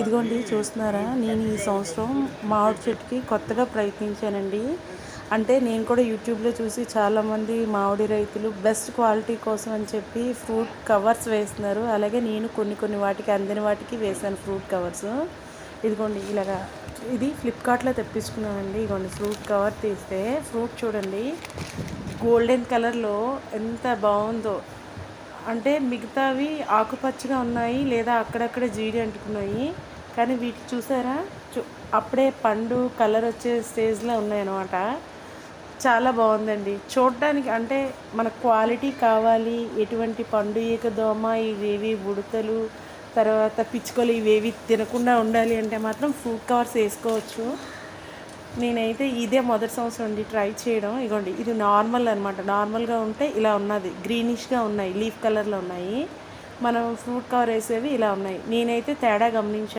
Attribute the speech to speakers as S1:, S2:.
S1: ఇదిగోండి చూస్తున్నారా? నేను ఈ సంవత్సరం మామిడి చెట్టుకి కొత్తగా ప్రయత్నించానండి. అంటే నేను కూడా యూట్యూబ్లో చూసి చాలామంది మామిడి రైతులు బెస్ట్ క్వాలిటీ కోసం అని చెప్పి ఫ్రూట్ కవర్స్ వేస్తున్నారు. అలాగే నేను కొన్ని కొన్ని వాటికి అందిన వాటికి వేసాను ఫ్రూట్ కవర్స్. ఇదిగోండి ఇలాగా ఇది ఫ్లిప్కార్ట్లో తెప్పించుకున్నానండి. ఇదిగోండి ఫ్రూట్ కవర్ తీస్తే. ఫ్రూట్ చూడండి గోల్డెన్ కలర్లో ఎంత బాగుందో. అంటే మిగతావి ఆకుపచ్చగా ఉన్నాయి లేదా అక్కడక్కడ జీడి అంటుకున్నాయి. కానీ వీటి చూసారా? చూ అప్పుడే పండు కలర్ వచ్చే స్టేజ్లో ఉన్నాయన్నమాట. చాలా బాగుందండి. చూడడానికి అంటే మన క్వాలిటీ కావాలి. ఎటువంటి పండు ఈక దోమ ఇవేవి ఉడతలు తర్వాత పిచ్చుకలు ఇవేవి తినకుండా ఉండాలి అంటే మాత్రం ఫ్రూట్ కవర్స్ వేసుకోవచ్చు. నేనైతే ఇదే మొదటి సంవత్సరం అండి ట్రై చేయడం. ఇగోండి ఇది నార్మల్ అనమాట నార్మల్గా ఉంటే ఇలా ఉన్నది. గ్రీనిష్గా ఉన్నాయి లీఫ్ కలర్లో ఉన్నాయి. మనం ఫ్రూట్ కవర్ వేసేవి ఇలా ఉన్నాయి. నేనైతే తేడా గమనించాను